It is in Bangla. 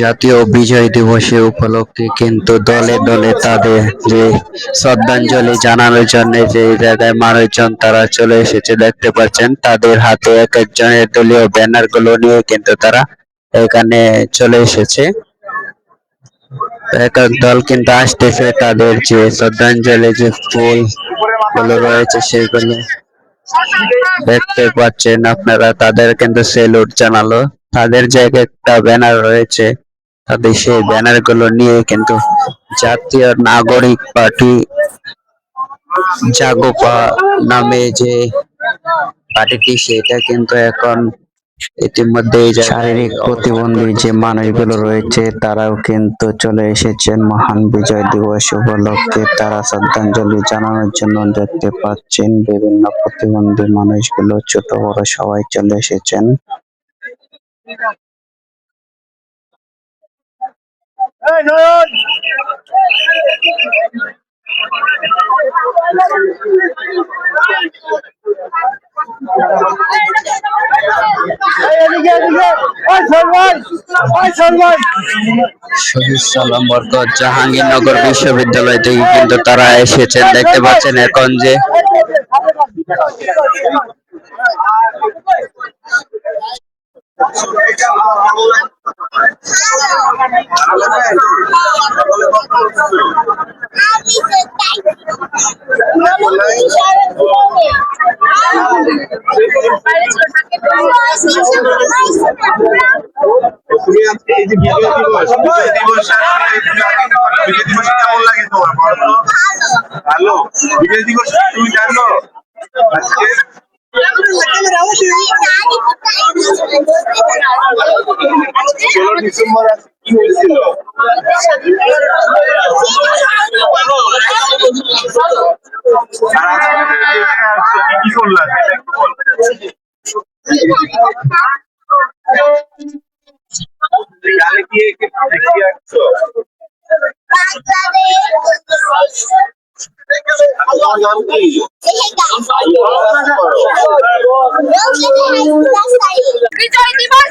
জাতীয় বিজয় দিবসে উপলক্ষে কিন্তু দলে দলে তাদের যে শ্রদ্ধাঞ্জলি জানানোর জন্য যে জায়গায় মানুষজন তারা চলে এসেছে, দেখতে পাচ্ছেন। তাদের হাতে এক একজনের দলীয় ব্যানারগুলো নিয়ে কিন্তু তারা এখানে চলে এসেছে। এক এক দল কিন্তু আসতেছে, তাদের যে শ্রদ্ধাঞ্জলি যে ফুলগুলো রয়েছে সেগুলো দেখতে পাচ্ছেন আপনারা, তাদের কিন্তু সেলুট জানালো। তাদের জায়গায় একটা ব্যানার রয়েছে। তাদের সেই ব্যানারগুলো নিয়ে কিন্তু জাতীয় নাগরিক পার্টি জাগোপা নামে যে পার্টিটি, সেটা কিন্তু এখন ইতিমধ্যে শারীরিক প্রতিবন্ধী যে মানুষগুলো রয়েছে, তারাও কিন্তু চলে এসেছেন মহান বিজয় দিবস উপলক্ষে। তারা শ্রদ্ধাঞ্জলি জানানোর জন্য দেখতে পাচ্ছেন বিভিন্ন প্রতিবন্ধী মানুষগুলো, ছোট বড় সবাই চলে এসেছেন। শহীদ সালাম বরকত জাহাঙ্গীরনগর বিশ্ববিদ্যালয় থেকে কিন্তু তারা এসেছেন। দেখতে পাচ্ছেন এখন যে তুমি এই যে বিজয় দিবস কেমন লাগে তোমার? ভালো বিজয় দিবস তুমি জানো আজকে ডিসেম্বর আজকে কি হয়েছিল কি কি করলা সেটা একটু বলো। গালে কি এঁকে দেখিয়ে আসছো নাম কি বিজয় দিবস